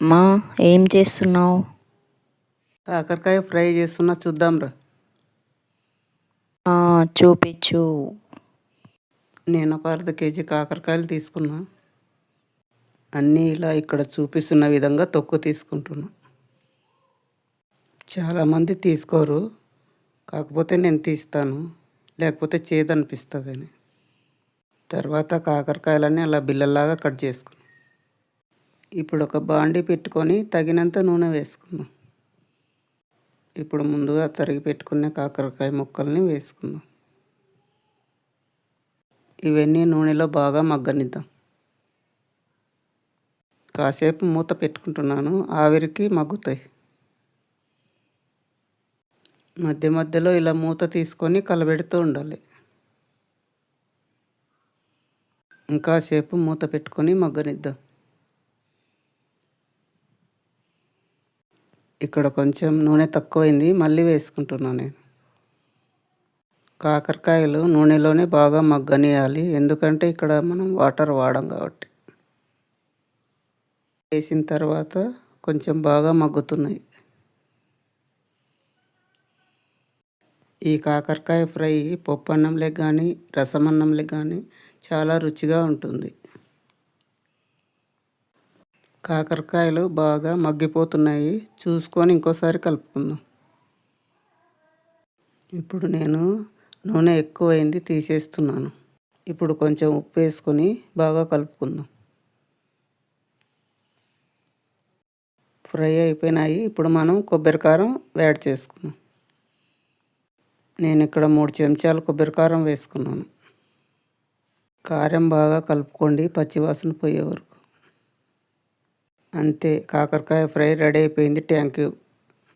మా ఏం చేస్తున్నావు? కాకరకాయ ఫ్రై చేస్తున్నా చూద్దాం రా. చూపించు. నేను ఒక అర్ధ కేజీ కాకరకాయలు తీసుకున్నా. అన్నీ ఇలా ఇక్కడ చూపిస్తున్న విధంగా తొక్కు తీసుకుంటున్నా. చాలామంది తీసుకోరు. కాకపోతే నేను తీస్తాను. లేకపోతే చేదనిపిస్తుందని తర్వాత కాకరకాయలన్నీ అలా బిల్లల్లాగా కట్ చేసుకున్నాం. ఇప్పుడు ఒక బాండీ పెట్టుకొని తగినంత నూనె వేసుకుందాం. ఇప్పుడు ముందుగా తరిగి పెట్టుకున్న కాకరకాయ ముక్కల్ని వేసుకుందాం. ఇవన్నీ నూనెలో బాగా మగ్గనిద్దాం. కాసేపు మూత పెట్టుకుంటున్నాను ఆవిరికి మగ్గుతాయి. మధ్య మధ్యలో ఇలా మూత తీసుకొని కలబెడుతూ ఉండాలి. ఇంకాసేపు మూత పెట్టుకొని మగ్గనిద్దాం. ఇక్కడ కొంచెం నూనె తక్కువైంది మళ్ళీ వేసుకుంటున్నాను నేను. కాకరకాయలు నూనెలోనే బాగా మగ్గనియాలి ఎందుకంటే ఇక్కడ మనం వాటర్ వాడం కాబట్టి. వేసిన తర్వాత కొంచెం బాగా మగ్గుతున్నాయి. ఈ కాకరకాయ ఫ్రై పప్పు అన్నంలకి కానీ రసం అన్నంలోకి కానీ చాలా రుచిగా ఉంటుంది. కాకరకాయలు బాగా మగ్గిపోతున్నాయి. చూసుకొని ఇంకోసారి కలుపుకుందాం. ఇప్పుడు నేను నూనె ఎక్కువైంది తీసేస్తున్నాను. ఇప్పుడు కొంచెం ఉప్పు వేసుకొని బాగా కలుపుకుందాం. ఫ్రై అయిపోయినాయి. ఇప్పుడు మనం కొబ్బరి కారం యాడ్ చేసుకుందాం. నేను ఇక్కడ మూడు చెంచాలు కొబ్బరి కారం వేసుకున్నాను. కారం బాగా కలుపుకోండి. పచ్చివాసన పోయే వరకు. అంతే. కాకరకాయ ఫ్రై రెడీ అయిపోయింది. Thank you